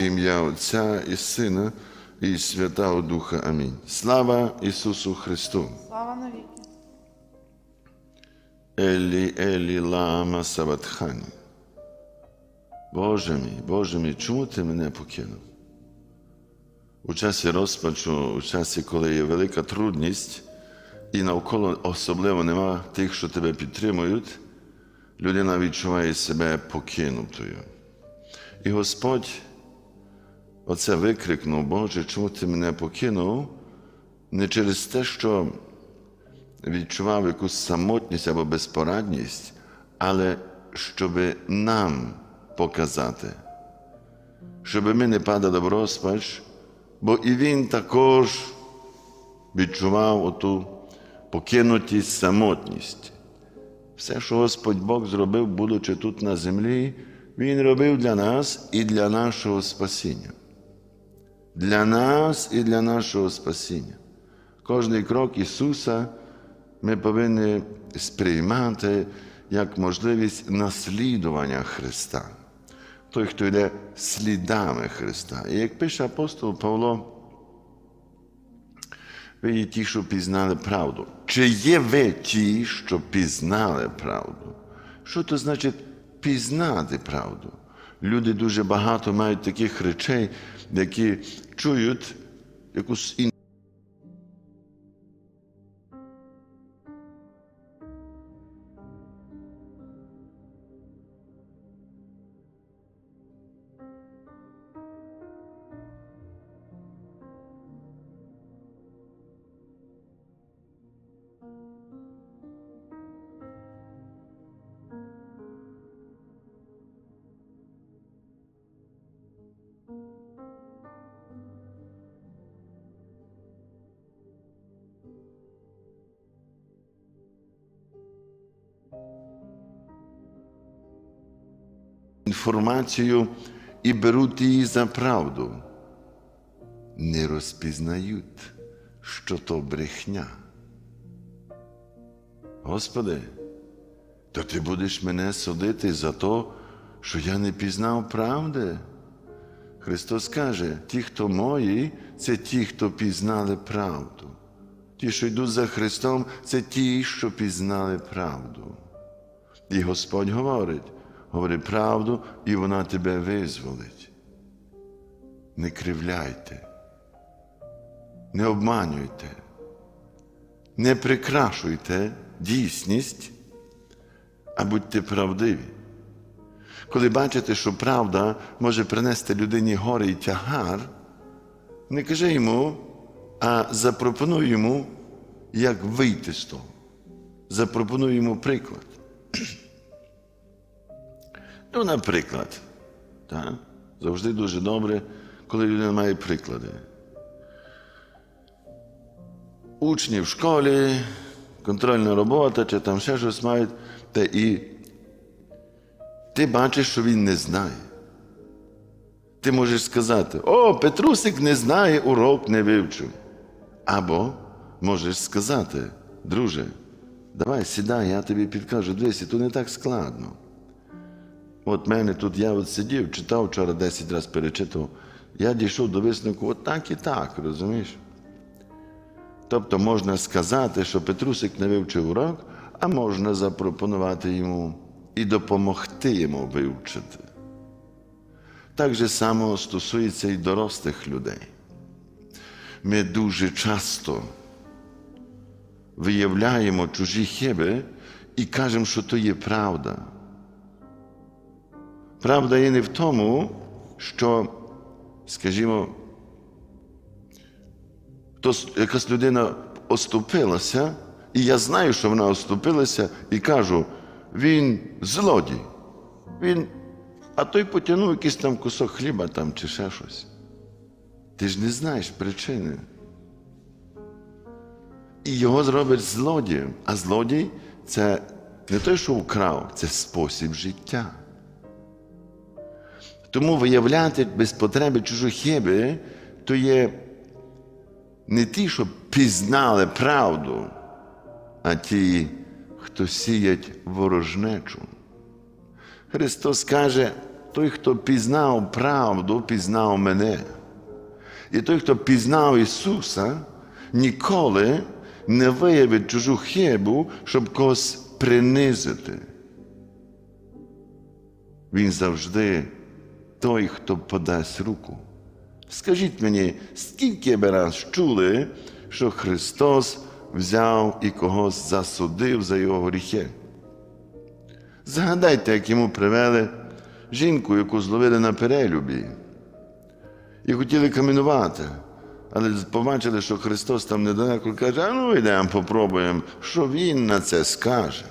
Ім'я Отця і Сина і Святого Духа. Амінь. Слава Ісусу Христу! Слава навіки. Елі, Елі, лама сабатхані. Боже мій, Боже мій, чому ти мене покинув? У часі розпачу, у часі, коли є велика трудність, і навколо особливо нема тих, що тебе підтримують, людина відчуває себе покинутою. І Господь оце викрикнув, Боже, чому ти мене покинув? Не через те, що відчував якусь самотність або безпорадність, але щоб нам показати, щоб ми не падали в розпач, бо і він також відчував оту покинутість, самотність. Все, що Господь Бог зробив, будучи тут на землі, Він робив для нас і для нашого спасіння. Для нас і для нашого спасіння. Кожний крок Ісуса ми повинні сприймати як можливість наслідування Христа. Той, хто йде слідами Христа. І як пише апостол Павло, ви є ті, що пізнали правду. Чи є ви ті, що пізнали правду? Що то значить пізнати правду? Люди дуже багато мають таких речей, які чують якусь іншу. Інформацію і беруть її за правду, не розпізнають, що то брехня. Господи, то ти будеш мене судити за те, що я не пізнав правди. Христос каже, ті, хто мої, це ті, хто пізнали правду. Ті, що йдуть за Христом, це ті, що пізнали правду. І Господь говорить, говори правду, і вона тебе визволить. Не кривляйте, не обманюйте, не прикрашуйте дійсність, а будьте правдиві. Коли бачите, що правда може принести людині горе і тягар, не кажи йому, а запропонуй йому, як вийти з того. Запропонуй йому приклад. Ну, наприклад, так? завжди дуже добре, коли людина має приклади. Учні в школі, контрольна робота, чи там ще щось мають, та і ти бачиш, що він не знає. Ти можеш сказати: О, Петрусик не знає, урок не вивчив. Або можеш сказати, друже, давай сідай, я тобі підкажу, дивись, то не так складно. От мене тут я от сидів, читав вчора 10 разів перечитував. Я дійшов до висновку от так і так, розумієш? Тобто можна сказати, що Петрусик не вивчив урок, а можна запропонувати йому і допомогти йому вивчити. Так же само стосується і дорослих людей. Ми дуже часто виявляємо чужі хиби і кажемо, що то є правда. Правда є не в тому, що, скажімо, хтось, якась людина оступилася, і я знаю, що вона оступилася, і кажу, він злодій. Він, а той потягнув якийсь там кусок хліба там, чи ще щось. Ти ж не знаєш причини. І його зробить злодієм. А злодій це не той, що вкрав, це спосіб життя. Тому виявляти без потреби чужі хиби, то є не ті, що пізнали правду, а ті, хто сіять ворожнечу. Христос каже, той, хто пізнав правду, пізнав мене. І той, хто пізнав Ісуса, ніколи не виявить чужу хибу, щоб когось принизити. Він завжди той, хто подасть руку. Скажіть мені, скільки ви раз чули, що Христос взяв і когось засудив за його гріхи? Згадайте, як йому привели жінку, яку зловили на перелюбі, і хотіли камінувати, але побачили, що Христос там недалеко каже, а ну йдемо, попробуємо, що Він на це скаже.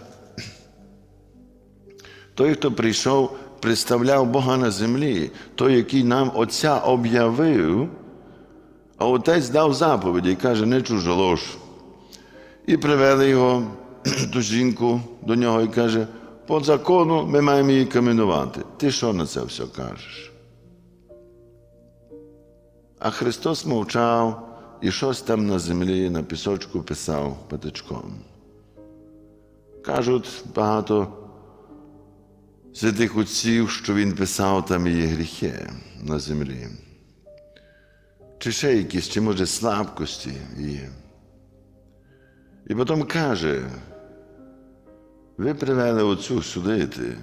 Той, хто прийшов, представляв Бога на землі, той, який нам Отця об'явив, а отець дав заповіді і каже, не чужолож. І привели його, ту жінку до нього і каже, по закону ми маємо її каменувати. Ти що на це все кажеш? А Христос мовчав і щось там на землі на пісочку писав патичком. Кажуть багато святих отців, що він писав там її гріхи на землі. Чи ще якісь, чи може слабкості її. І потім каже, ви привели оцю судити,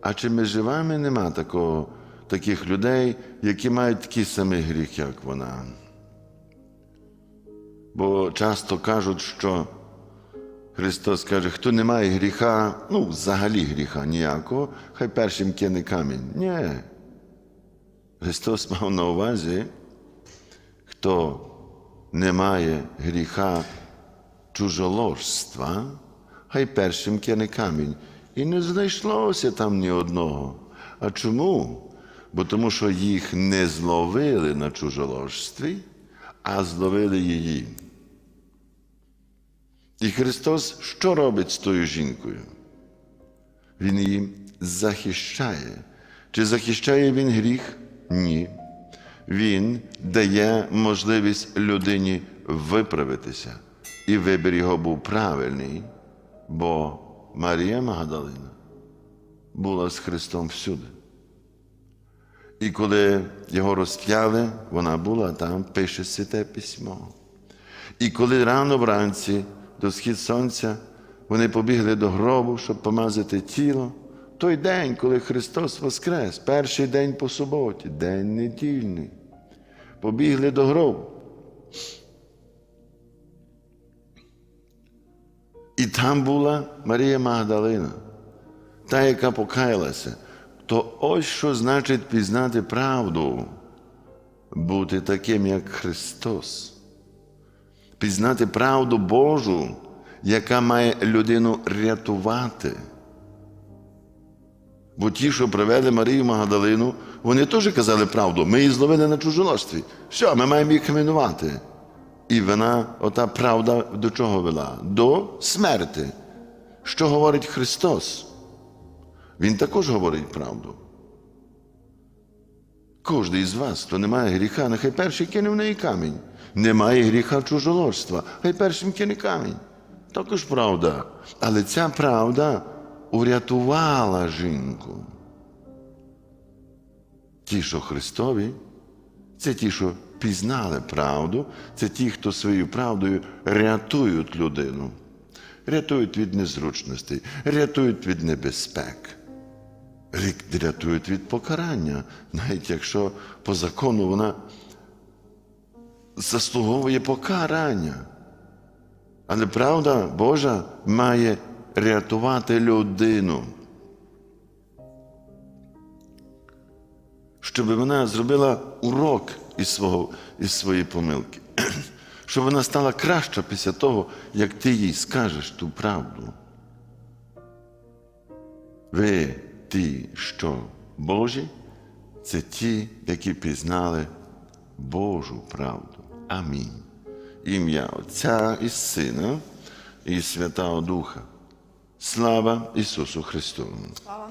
а чи між вами нема такого, таких людей, які мають такий самий гріх, як вона? Бо часто кажуть, що Христос каже, хто не має гріха, ну, взагалі гріха ніякого, хай першим кине камінь. Ні. Христос мав на увазі, хто не має гріха чужоложства, хай першим кине камінь. І не знайшлося там ні одного. А чому? Бо тому, що їх не зловили на чужоложстві, а зловили її. І Христос що робить з тою жінкою? Він її захищає. Чи захищає Він гріх? Ні. Він дає можливість людині виправитися. І вибір його був правильний, бо Марія Магдалина була з Христом всюди. І коли його розп'яли, вона була там, пише святе письмо. І коли рано вранці до схід сонця вони побігли до гробу, щоб помазати тіло, той день, коли Христос воскрес, перший день по суботі, день недільний, побігли до гробу. І там була Марія Магдалина, та, яка покаялася. То ось що значить пізнати правду, бути таким, як Христос пізнати правду Божу, яка має людину рятувати. Бо ті, що привели Марію Магдалину, вони теж казали правду. Ми її зловили на чужоложстві. Що, ми маємо їх камінувати. І вона, ота правда, до чого вела? До смерти. Що говорить Христос? Він також говорить правду. Кожен із вас, хто не має гріха, нехай перший кине в неї камінь. Немає гріха чужоложства, хай першим кине камінь. Також правда. Але ця правда урятувала жінку. Ті, що Христові, це ті, що пізнали правду, це ті, хто своєю правдою рятують людину, рятують від незручностей, рятують від небезпек рятують від покарання, навіть якщо по закону вона заслуговує покарання. Але правда Божа має рятувати людину. Щоб вона зробила урок із, свого, із своєї помилки. Щоб вона стала краща після того, як ти їй скажеш ту правду. Ви ті, що Божі, це ті, які пізнали Божу правду. Амінь. Ім'я Отця і Сина і Святого Духа. Слава Ісусу Христу! Слава.